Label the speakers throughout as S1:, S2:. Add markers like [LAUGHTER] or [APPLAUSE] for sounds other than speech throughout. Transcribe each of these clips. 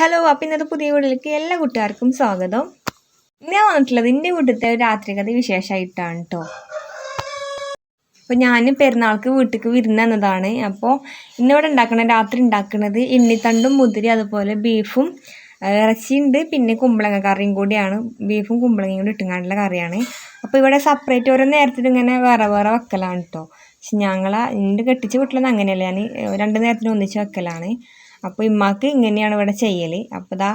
S1: Hello അപ്പം ഇന്നത്തെ പുതിയ വീട്ടിലേക്ക് എല്ലാ കൂട്ടുകാർക്കും സ്വാഗതം. ഞാൻ വന്നിട്ടുള്ളത് എന്റെ വീട്ടിലത്തെ ഒരു രാത്രികഥ വിശേഷമായിട്ടാണ് കേട്ടോ അപ്പോൾ ഞാൻ പെരുന്നാൾക്ക് വീട്ടിലേക്ക് വിരുന്ന് എന്നതാണ് അപ്പോൾ ഇന്നിവിടെ ഉണ്ടാക്കുന്ന രാത്രി ഉണ്ടാക്കുന്നത് എണ്ണിത്തണ്ടും മുതിരി അതുപോലെ ബീഫും ഇറച്ചിയുണ്ട്. പിന്നെ കുമ്പളങ്ങ കറിയും കൂടിയാണ്. ബീഫും കുമ്പളങ്ങയും കൂടി ഇട്ടുങ്ങാണ്ടുള്ള കറിയാണ്. അപ്പോൾ ഇവിടെ സെപ്പറേറ്റ് ഓരോ നേരത്തിൽ ഇങ്ങനെ വേറെ വേറെ വെക്കലാണ് കേട്ടോ പക്ഷെ ഞങ്ങൾ എന്റെ കെട്ടിച്ച വീട്ടിലൊന്നും അങ്ങനെയല്ല. ഞാൻ രണ്ട് നേരത്തിന് ഒന്നിച്ച് വെക്കലാണ്. അപ്പോൾ ഇമ്മാക്ക് ഇങ്ങനെയാണ് ഇവിടെ ചെയ്യൽ അപ്പോൾ ഇതാ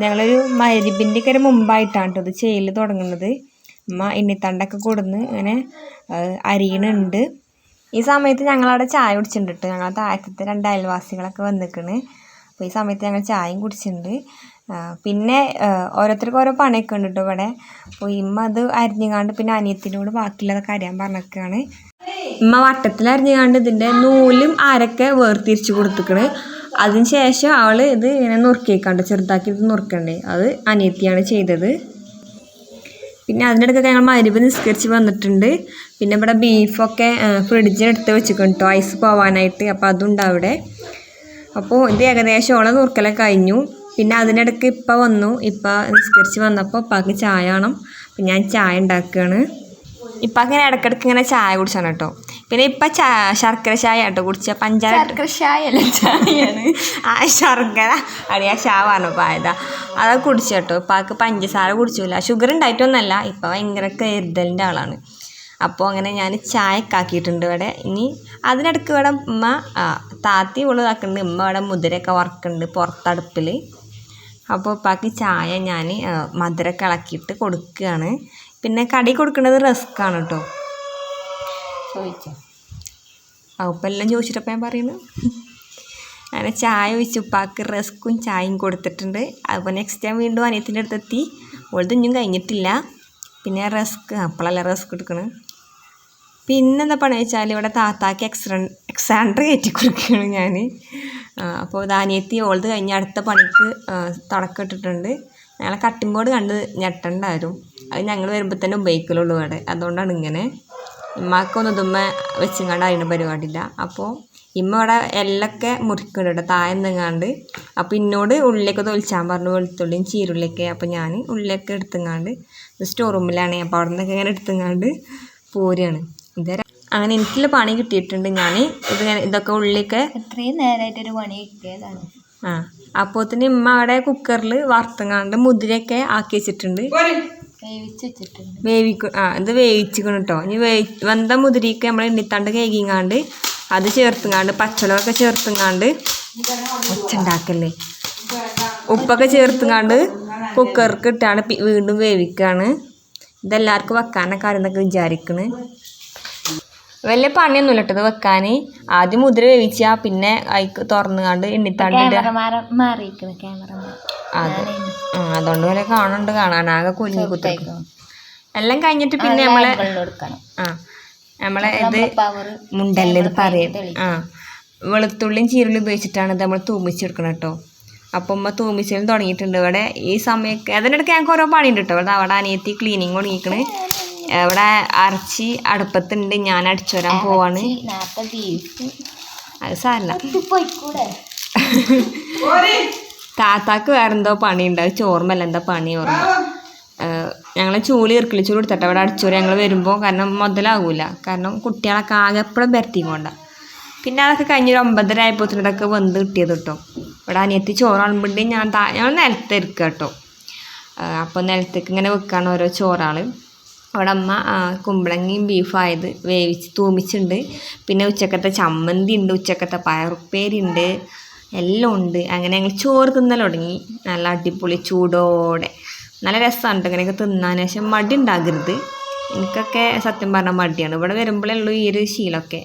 S1: ഞങ്ങളൊരു മരിബിന്റെ ഒക്കെ ഒരു മുമ്പായിട്ടാണ് കേട്ടോ ഇത് ചെയ്യൽ തുടങ്ങുന്നത്. ഉമ്മ എണ്ണിത്തണ്ടൊക്കെ കൊടുന്ന് ഇങ്ങനെ അരിയണുണ്ട്. ഈ സമയത്ത് ഞങ്ങളവിടെ ചായ കുടിച്ചിട്ടുണ്ട് ഞങ്ങൾ താഴത്തെ രണ്ട് അയൽവാസികളൊക്കെ വന്നിക്കണ്. അപ്പോൾ ഈ സമയത്ത് ഞങ്ങൾ ചായയും കുടിച്ചിട്ടുണ്ട്. പിന്നെ ഓരോരുത്തർക്ക് ഓരോ പണിയൊക്കെ ഉണ്ട് കേട്ടോ ഇവിടെ. അപ്പോൾ ഇമ്മ അത് അരിഞ്ഞുകാണ്ട് പിന്നെ അനിയത്തിനോട് ബാക്കിയുള്ളതൊക്കെ അറിയാൻ പറഞ്ഞൊക്കെയാണ് ഇമ്മ വട്ടത്തിൽ അരിഞ്ഞുകാണ്ട് ഇതിന്റെ നൂലും ആരൊക്കെ വേർതിരിച്ച് കൊടുത്തിക്കണ്. അതിന് ശേഷം അവൾ ഇത് ഇങ്ങനെ നുറുക്കിയേക്കാണ്ട് ചെറുതാക്കി ഇത് നുറുക്കണ്ടേ. അത് അനിയത്തിയാണ് ചെയ്തത്. പിന്നെ അതിനിടയ്ക്കൊക്കെ ഞങ്ങൾ മരുവ് നിസ്കരിച്ച് വന്നിട്ടുണ്ട്. പിന്നെ ഇവിടെ ബീഫൊക്കെ ഫ്രിഡ്ജിനെടുത്ത് വെച്ചിട്ടുണ്ട് കേട്ടോ ഐസ് പോവാനായിട്ട്. അപ്പോൾ അതുണ്ട് അവിടെ. അപ്പോൾ ഇത് ഏകദേശം ഓളെ നുറുക്കലൊക്കെ കഴിഞ്ഞു. പിന്നെ അതിനിടയ്ക്ക് ഇപ്പം വന്നു. ഇപ്പം നിസ്കരിച്ച് വന്നപ്പോൾ ഉപ്പാക്ക് ചായ വേണം. ഞാൻ ചായ ഉണ്ടാക്കുകയാണ് ഇപ്പം അങ്ങനെ ഇടക്കിടക്ക് ഇങ്ങനെ ചായ കുടിച്ചാണ് കേട്ടോ. പിന്നെ ഇപ്പം ചാ ശർക്കര ചായ കേട്ടോ കുടിച്ച. പഞ്ചാര
S2: ശർക്കര ചായല്ല ചായയാണ്.
S1: ആ ശർക്കര. അടിയാ ചായ പറഞ്ഞു പായതാ അതൊക്കെ കുടിച്ചു കേട്ടോ. ഇപ്പാക്ക് പഞ്ചസാര കുടിച്ചില്ല ഷുഗർ ഉണ്ടായിട്ടൊന്നല്ല ഇപ്പം ഭയങ്കര കരുതലിന്റെ ആളാണ്. അപ്പോൾ അങ്ങനെ ഞാൻ ചായക്കാക്കിയിട്ടുണ്ട് ഇവിടെ. ഇനി അതിനിടയ്ക്ക് ഇവിടെ ഉമ്മ താത്തി ഉള്ള ഇതാക്കുന്നുണ്ട് ഉമ്മ ഇവിടെ മുതിരയൊക്കെ വറക്കുന്നുണ്ട് പുറത്തടുപ്പിൽ അപ്പോൾ ഉപ്പാക്ക് ചായ ഞാൻ മധുരമൊക്കെ ഇളക്കിയിട്ട് കൊടുക്കുകയാണ്. പിന്നെ കടി കൊടുക്കുന്നത് റസ്ക്കാണ് കേട്ടോ
S2: ചോദിച്ചോ?
S1: അപ്പം എല്ലാം ചോദിച്ചിട്ടപ്പം ഞാൻ പറയുന്നു. അങ്ങനെ ചായ ഒഴിച്ച്. ഉപ്പാക്ക് റസ്ക്കും ചായയും കൊടുത്തിട്ടുണ്ട്. അപ്പോൾ നെക്സ്റ്റ് ടൈം വീണ്ടും അനിയത്തിന്റെ അടുത്തെത്തി. ഓളത് ഇനിയും കഴിഞ്ഞിട്ടില്ല. പിന്നെ റിസ്ക് അപ്പോഴല്ല റിസ്ക് എടുക്കണം. പിന്നെ എന്താ പണി വെച്ചാൽ ഇവിടെ താത്താക്ക് എക്സ്റ എക്സാണ്ടർ കയറ്റി കൊടുക്കുകയാണ് ഞാൻ അപ്പോൾ ദാനിയത്തി ഓളത് കഴിഞ്ഞ് അടുത്ത പണിക്ക് തുടക്കം ഇട്ടിട്ടുണ്ട്. ഞങ്ങളെ കട്ടിംഗ് ബോർഡ് കണ്ട് ഞെട്ടണ്ടായിരുന്നു. അത് ഞങ്ങൾ വരുമ്പോൾ തന്നെ ഉപയോഗിക്കലുള്ളൂ ഇവിടെ. അതുകൊണ്ടാണ് ഇങ്ങനെ. ഉമ്മാക്കൊന്നും ഇതുമ്മ വെച്ചിങ്ങാണ്ട് അതിന് പരിപാടിയില്ല. അപ്പോൾ ഇമ്മ ഇവിടെ എല്ലൊക്കെ മുറിക്കുന്നുണ്ട് താഴെ നിങ്ങാണ്ട് അപ്പോൾ ഇന്നോട് ഉള്ളിലേക്ക് തൊലിച്ചാൻ പറഞ്ഞു വെളുത്തുള്ളിയും ചീരുള്ളിയൊക്കെ. അപ്പോൾ ഞാൻ ഉള്ളിയൊക്കെ എടുത്തുങ്ങാണ്ട് സ്റ്റോർ റൂമിലാണ് അപ്പോൾ അവിടെ നിന്നൊക്കെ ഇങ്ങനെ എടുത്തുങ്ങാണ്ട് പോരുകയാണ് ഇതുവരെ അങ്ങനെ എനിക്കുള്ള പണി കിട്ടിയിട്ടുണ്ട്. ഞാൻ ഇത് ഇതൊക്കെ ഉള്ളിയൊക്കെ
S2: ഇത്രയും നേരമായിട്ടൊരു പണി കിട്ടിയതാണ്.
S1: ആ. അപ്പോൾ തന്നെ ഇമ്മ അവിടെ കുക്കറിൽ വറുത്തങ്ങാണ്ട് മുതിരയൊക്കെ ആക്കി വെച്ചിട്ടുണ്ട്. വേവിക്കും ആ ഇത് വേവിച്ചിക്കണം കേട്ടോ ഇനി വേ വെന്ത മുതിരിക്ക് നമ്മൾ എണ്ണിത്തണ്ട് കേക്കിങ്ങാണ്ട് അത് ചേർത്തുങ്ങാണ്ട് പച്ചമുളകൊക്കെ ചേർത്തുങ്ങാണ്ട് ഒച്ചുണ്ടാക്കല്ലേ? ഉപ്പൊക്കെ ചേർത്തുങ്ങാണ്ട് കുക്കർക്ക് ഇട്ടാണ് വീണ്ടും വേവിക്കുകയാണ് ഇതെല്ലാവർക്കും വെക്കാനൊക്കെ ആരെന്നൊക്കെ വിചാരിക്കണ്. വലിയ പണിയൊന്നും ഇല്ല ഇത് വെക്കാൻ ആദ്യം മുതിര വേവിച്ചാ പിന്നെ അതിക്ക് തുറന്നുകാണ്ട് എണ്ണിത്തണ്ട് അതെ. ആ, അതുകൊണ്ട് വരെ കാണുന്നുണ്ട്. കാണാനാകെ കുലുങ്ങി കുത്തി എല്ലാം കഴിഞ്ഞിട്ട് പിന്നെ നമ്മളെ ആ നമ്മളെ ഇത്
S2: മുണ്ടല്ലത്
S1: മുണ്ടല്ലേ ഇത് പറയും. ആ വെളുത്തുള്ളിയും ചീരുള്ളിയും ഉപയോഗിച്ചിട്ടാണ് ഇത് നമ്മൾ തൂമിച്ചെടുക്കണം കേട്ടോ അപ്പം ഉമ്മ തൂമിച്ചലും തുടങ്ങിയിട്ടുണ്ട്. ഇവിടെ ഈ സമയത്ത് അതിനിടയ്ക്ക് ഞങ്ങൾക്ക് ഓരോ പണിയുണ്ട് കേട്ടോ ഇവിടെ അവിടെ അനിയത്തി ക്ലീനിങ് തുടങ്ങിക്കണ് ഇവിടെ അരച്ചി അടുപ്പത്തുണ്ട്. ഞാൻ അടിച്ചു വരാൻ പോവാണ്. അത് സാരല്ല. [LAUGHS] [LAUGHS] താത്താക്ക് വേറെന്തോ പണിയുണ്ട്. അത് ചോർമല്ല എന്താ പണി ഓർമ്മ. ഞങ്ങളെ ചൂളി ഇറക്കിളിച്ചു കൊടുത്തിട്ട് അവിടെ അടിച്ചോറി ഞങ്ങൾ വരുമ്പോൾ കാരണം മുതലാകൂല കാരണം കുട്ടികളൊക്കെ ആകെ എപ്പോഴും പരത്തിക്കൊണ്ട പിന്നെ അതൊക്കെ കഴിഞ്ഞൊരു ഒമ്പതര ആയപ്പോഴത്തേനും ഇതൊക്കെ വെന്ത് കിട്ടിയത് കേട്ടോ ഇവിടെ അനിയത്തി ചോറാകുമ്പോണ്ട് ഞാൻ താ ഞങ്ങൾ നിലത്ത് ഇരിക്കുക കേട്ടോ അപ്പോൾ നിലത്തേക്ക് ഇങ്ങനെ വെക്കുകയാണ് ഓരോ ചോറാൾ അവിടെ അമ്മ കുമ്പളങ്ങയും ബീഫായത് വേവിച്ച് തൂമിച്ചിട്ടുണ്ട് പിന്നെ ഉച്ചക്കത്തെ ചമ്മന്തി ഉണ്ട് ഉച്ചക്കത്തെ പയറുപ്പേരി ഉണ്ട് എല്ലാം ഉണ്ട്. അങ്ങനെ ഞങ്ങൾ ചോറ് തിന്നൽ തുടങ്ങി. നല്ല അടിപൊളി ചൂടോടെ. നല്ല രസമാണ് കേട്ടോ അങ്ങനെയൊക്കെ തിന്നാൻ. പക്ഷെ മടി ഉണ്ടാകരുത്. എനിക്കൊക്കെ സത്യം പറഞ്ഞാൽ മടിയാണ്. ഇവിടെ വരുമ്പോഴേ ഉള്ളൂ ഈ ഒരു ശീലമൊക്കെ.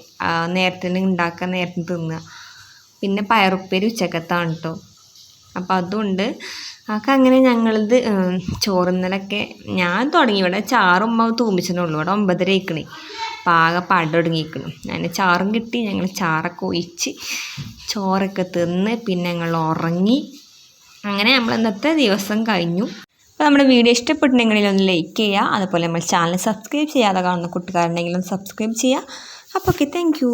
S1: നേരത്തെ ഉണ്ടാക്കാൻ നേരത്തിന് തിന്നുക. പിന്നെ പയറുപ്പേരി ഉച്ചക്കത്താണ് കേട്ടോ അപ്പോൾ അതുകൊണ്ട് അതൊക്കെ അങ്ങനെ ഞങ്ങളിത് ചോറുന്നലൊക്കെ ഞാൻ തുടങ്ങി. ഇവിടെ ചാറും ഉമ്മ ഉള്ളൂ. ഇവിടെ ഒമ്പതര പാക പടൊടുങ്ങിയിരിക്കണം അങ്ങനെ ചാറും കിട്ടി. ഞങ്ങൾ ചാറൊക്കെ ഒഴിച്ച് ചോറൊക്കെ തിന്ന് പിന്നെ ഞങ്ങൾ ഉറങ്ങി. അങ്ങനെ നമ്മൾ ഇന്നത്തെ ദിവസം കഴിഞ്ഞു. അപ്പോൾ നമ്മുടെ വീഡിയോ ഇഷ്ടപ്പെട്ടിട്ടുണ്ടെങ്കിൽ ഒന്ന് ലൈക്ക് ചെയ്യുക. അതുപോലെ നമ്മൾ ചാനൽ സബ്സ്ക്രൈബ് ചെയ്യാതെ കാണുന്ന കൂട്ടുകാരുണ്ടെങ്കിലും സബ്സ്ക്രൈബ് ചെയ്യുക. അപ്പോൾ ഓക്കെ താങ്ക്